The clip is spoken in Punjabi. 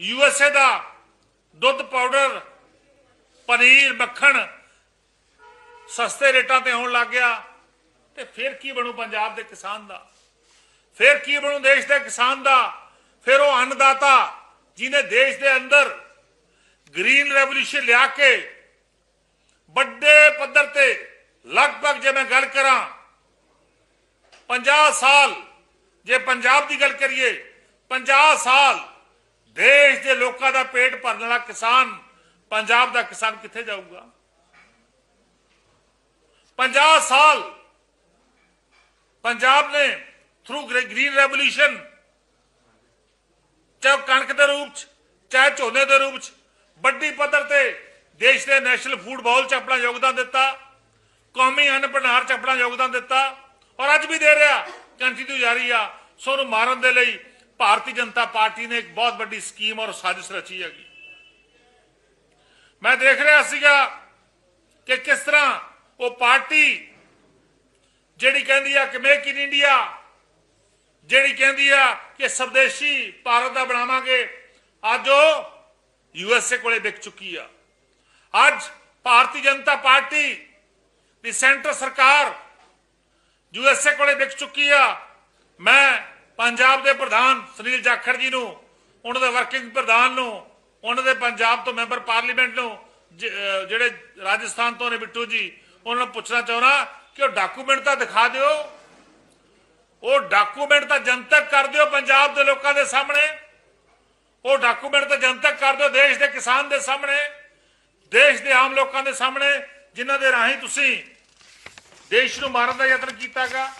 ਯੂਐਸਏ ਦਾ ਦੁੱਧ ਪਾਊਡਰ, ਪਨੀਰ, ਮੱਖਣ ਸਸਤੇ ਰੇਟਾਂ ਤੇ ਆਉਣ ਲੱਗ ਗਿਆ ਤੇ ਫਿਰ ਕੀ ਬਣੂ ਪੰਜਾਬ ਦੇ ਕਿਸਾਨ ਦਾ? ਫਿਰ ਕੀ ਬਣੂ ਦੇਸ਼ ਦੇ ਕਿਸਾਨ ਦਾ? ਫਿਰ ਉਹ ਅੰਨਦਾਤਾ ਜਿਨੇ ਦੇਸ਼ ਦੇ ਅੰਦਰ ਗ੍ਰੀਨ ਰੈਵੋਲੂਸ਼ਨ ਲਿਆ ਕੇ ਵੱਡੇ ਪੱਧਰ ਤੇ ਲਗਭਗ ਜੇ ਮੈਂ ਗੱਲ ਕਰਾਂ 50 ਸਾਲ, ਜੇ ਪੰਜਾਬ ਦੀ ਗੱਲ ਕਰੀਏ 50 ਸਾਲ ਦੇਸ਼ ਦੇ ਲੋਕਾਂ ਦਾ ਪੇਟ ਭਰਨ ਵਾਲਾ ਕਿਸਾਨ, ਪੰਜਾਬ ਦਾ ਕਿਸਾਨ ਕਿੱਥੇ ਜਾਊਗਾ? 50 ਸਾਲ ਪੰਜਾਬ ਨੇ ਥਰੂ ਗ੍ਰੀਨ ਰੈਵੋਲੂਸ਼ਨ ਚਾਹੇ ਉਹ ਕਣਕ ਦੇ ਰੂਪ ਚ, ਚਾਹੇ ਝੋਨੇ ਦੇ ਰੂਪ ਚ, ਵੱਡੀ ਪੱਧਰ ਤੇ ਦੇਸ਼ ਦੇ ਨੈਸ਼ਨਲ ਫੂਡ ਬਾਲ ਚ ਆਪਣਾ ਯੋਗਦਾਨ ਦਿੱਤਾ, ਕੌਮੀ ਅੰਨ ਭੰਡਾਰ ਚ ਆਪਣਾ ਯੋਗਦਾਨ ਦਿੱਤਾ, ਔਰ ਅੱਜ ਵੀ ਦੇ ਰਿਹਾ ਕੰਟੀਨਿਊ ਜਾਰੀ ਆ ਸੋ ਉਹਨੂੰ ਮਾਰਨ ਦੇ ਲਈ ਭਾਰਤੀ ਜਨਤਾ ਪਾਰਟੀ ਨੇ ਇੱਕ ਬਹੁਤ ਵੱਡੀ ਸਕੀਮ ਔਰ ਸਾਜ਼ਿਸ਼ ਰਚੀ ਹੈਗੀ ਮੈਂ ਦੇਖ ਰਿਹਾ ਸੀਗਾ ਕਿ ਕਿਸ ਤਰ੍ਹਾਂ ਉਹ ਪਾਰਟੀ ਜਿਹੜੀ ਕਹਿੰਦੀ ਆ ਕਿ ਮੇਕ ਇਨ ਇੰਡੀਆ ਜਿਹੜੀ ਕਹਿੰਦੀ ਆ ਕਿ ਸਵਦੇਸ਼ੀ ਭਾਰਤ ਦਾ ਬਣਾਵਾਂਗੇ ਅੱਜ ਉਹ ਯੂਐਸਏ ਕੋਲੇ ਵਿਕ ਚੁੱਕੀ ਆ ਅੱਜ ਭਾਰਤੀ ਜਨਤਾ ਪਾਰਟੀ ਦੀ ਸੈਂਟਰ ਸਰਕਾਰ ਯੂਐਸਏ ਕੋਲੇ ਵਿਕ ਚੁੱਕੀ ਆ ਮੈਂ ਪੰਜਾਬ ਦੇ ਪ੍ਰਧਾਨ ਸੁਨੀਲ ਜਾਖੜ ਜੀ ਨੂੰ, ਉਹਨਾਂ ਦੇ ਵਰਕਿੰਗ ਪ੍ਰਧਾਨ ਨੂੰ, ਉਹਨਾਂ ਦੇ ਪੰਜਾਬ ਤੋਂ ਮੈਂਬਰ ਪਾਰਲੀਮੈਂਟ ਨੂੰ ਜਿਹੜੇ ਰਾਜਸਥਾਨ ਤੋਂ ਨੇ ਬਿੱਟੂ ਜੀ, ਉਹਨਾਂ ਨੂੰ ਪੁੱਛਣਾ ਚਾਹੁੰਦਾ ਕਿ ਉਹ ਡਾਕੂਮੈਂਟ ਤਾਂ ਦਿਖਾ ਦਿਓ। ਉਹ ਡਾਕੂਮੈਂਟ ਤਾਂ ਜਨਤਕ ਕਰ ਦਿਓ ਪੰਜਾਬ ਦੇ ਲੋਕਾਂ ਦੇ ਸਾਹਮਣੇ। ਉਹ ਡਾਕੂਮੈਂਟ ਤਾਂ ਜਨਤਕ ਕਰ ਦਿਓ ਦੇਸ਼ ਦੇ ਕਿਸਾਨ ਦੇ ਸਾਹਮਣੇ, ਦੇਸ਼ ਦੇ ਆਮ ਲੋਕਾਂ ਦੇ ਸਾਹਮਣੇ, ਜਿਨ੍ਹਾਂ ਦੇ ਰਾਹੀਂ ਤੁਸੀਂ ਦੇਸ਼ ਨੂੰ ਮਾਰਨ ਦਾ ਯਤਨ ਕੀਤਾਗਾ।